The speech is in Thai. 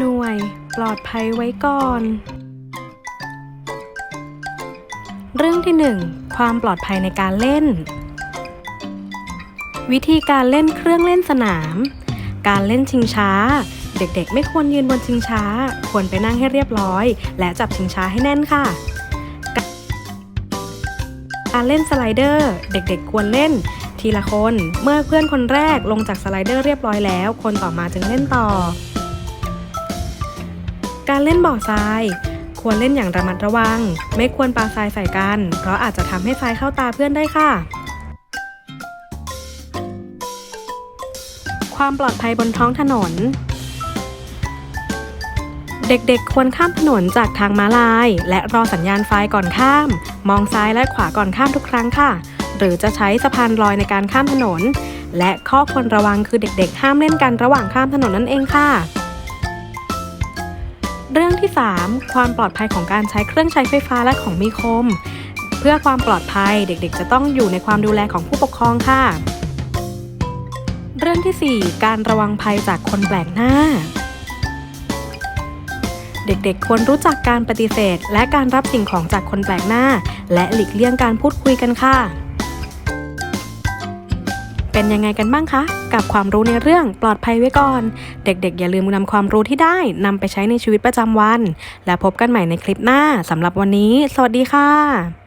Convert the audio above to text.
หน่วย ปลอดภัยไว้ก่อน เรื่องที่ 1 ความปลอดภัยในการเล่น วิธีการเล่นเครื่องเล่นสนาม การเล่นชิงช้า เด็กๆ ไม่ควรยืนบนชิงช้า ควรไปนั่งให้เรียบร้อย และจับชิงช้าให้แน่นค่ะการเล่นสไลเดอร์ เด็กๆ ควรเล่น ทีละคน เมื่อเพื่อนคนแรกลงจากสไลเดอร์เรียบร้อยแล้ว คนต่อมาจึงเล่นต่อ การเล่นบ่อทราย ควรเล่นอย่างระมัดระวัง ไม่ควรปาทรายใส่กัน เพราะอาจจะทำให้ทรายเข้าตาเพื่อนได้ค่ะ ความปลอดภัยบนท้องถนน เด็กๆ ควรข้ามถนนจากทางม้าลาย และรอสัญญาณไฟก่อนข้าม มองซ้ายและขวาก่อนข้ามทุกครั้งค่ะ หรือจะใช้สะพานลอยในการข้ามถนน และข้อควรระวังคือเด็กๆ ห้ามเล่นกันระหว่างข้ามถนนนั่นเองค่ะ เรื่องที่ 3 ความปลอดภัยของการใช้เครื่องใช้ไฟฟ้าและของมีคม เพื่อความปลอดภัยเด็กๆ จะต้องอยู่ในความดูแลของผู้ปกครองค่ะ เรื่องที่ 4 การระวังภัยจากคนแปลกหน้า เด็กๆ ควรรู้จักการปฏิเสธ และการรับสิ่งของจากคนแปลกหน้า และหลีกเลี่ยงการพูดคุยกันค่ะ เป็นยังไงกันบ้างคะ กับความรู้ในเรื่องปลอดภัยไว้ก่อน เด็กๆ อย่าลืมนำความรู้ที่ได้นำไปใช้ในชีวิตประจำวัน และพบกันใหม่ในคลิปหน้าสำหรับวันนี้ สวัสดีค่ะ